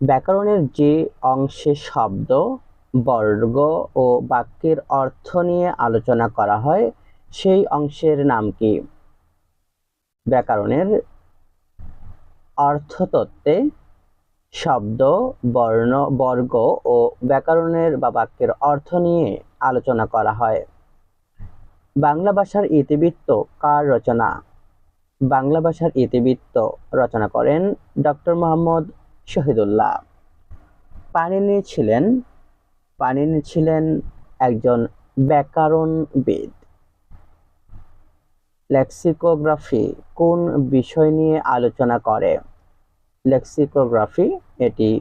ব্যাকরণের যে অংশে শব্দ, বর্গ ও বাক্যের অর্থ নিয়ে আলোচনা করা হয়, সেই অংশের নাম কি? ব্যাকরণের অর্থতত্ত্বে শব্দ, বর্ণ, বর্গ ও ব্যাকরণের বা বাক্যের অর্থ নিয়ে আলোচনা করা হয়। বাংলা ভাষার ইতিবৃত্ত কার রচনা? বাংলা ভাষার ইতিবৃত্ত রচনা করেন ডক্টর মোহাম্মদ শহীদুল্লাহ। পানিনি ছিলেন পানিনি ছিলেন একজন ব্যাকরণবিদ। লেক্সিকোগ্রাফি কোন বিষয় নিয়ে আলোচনা করে? লেক্সিকোগ্রাফি এটি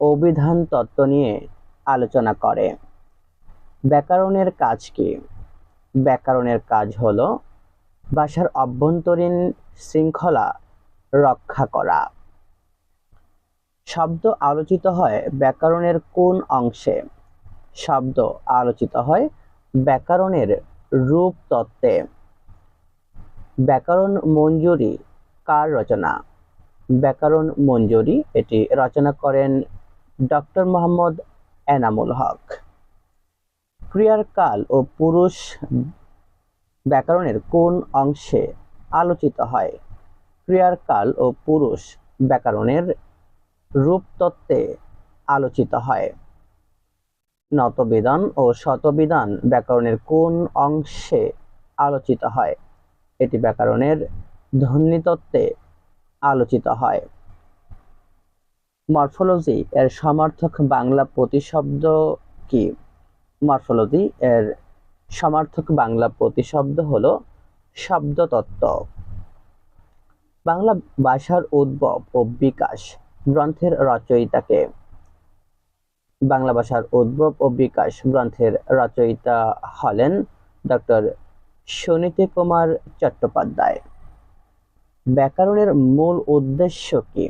অভিধান তত্ত্ব নিয়ে আলোচনা করে। ব্যাকরণের কাজ কি? ব্যাকরণের কাজ হলো ভাষার অভ্যন্তরীণ শৃঙ্খলা রক্ষা করা। শব্দ আলোচিত হয় ব্যাকরণের কোন অংশে? শব্দ আলোচিত হয় ব্যাকরণের রূপ তত্ত্বে। ব্যাকরণ মঞ্জুরি কার রচনা? ব্যাকরণ মঞ্জুরি, এটি রচনা করেন ডক্টর মোহাম্মদ এনামুল হক। ক্রিয়ার কাল ও পুরুষ ব্যাকরণের কোন অংশে আলোচিত হয়? ক্রিয়ার কাল ও পুরুষ ব্যাকরণের রূপতত্ত্বে আলোচিত হয়। নতবিধান ও শতবিধান ব্যাকরণের কোন অংশে আলোচিত হয়? এটি ব্যাকরণের ধ্বনিতত্ত্বে আলোচিত হয়। মরফোলজি এর সমার্থক বাংলা প্রতিশব্দ কি? মরফোলজি এর সমার্থক বাংলা প্রতিশব্দ হল শব্দতত্ত্ব। বাংলা ভাষার উদ্ভব ও বিকাশ গ্রন্থের রচয়িতাকে। বাংলা ভাষার উদ্ভব ও বিকাশ গ্রন্থের রচয়িতা হলেন ডক্টর সুনীতি কুমার চট্টোপাধ্যায়। ব্যাকরণের মূল উদ্দেশ্য কি?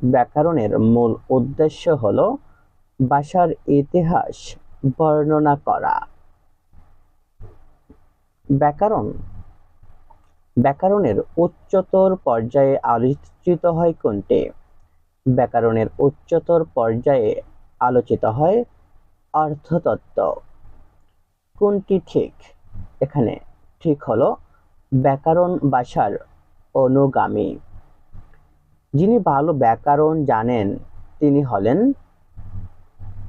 ব্যাকরণের মূল উদ্দেশ্য হল ভাষার ইতিহাস বর্ণনা করা। ব্যাকরণ। ব্যাকরণের উচ্চতর পর্যায়ে আলোচিত হয় কোনটি? ব্যাকরণের উচ্চতর পর্যায়ে আলোচিত হয় অর্থতত্ত্ব। কোনটি ঠিক? এখানে ঠিক হলো ব্যাকরণ ভাষার অনুগামী। যিনি ভালো ব্যাকরণ জানেন, তিনি হলেন,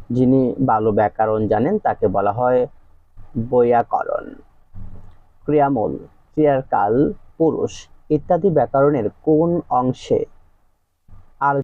যিনি ভালো ব্যাকরণ জানেন, তাকে বলা হয় বৈয়াকরণ। ক্রিয়ামূল ক্রিয়ার কাল পুরুষ ইত্যাদি ব্যাকরণের কোন অংশে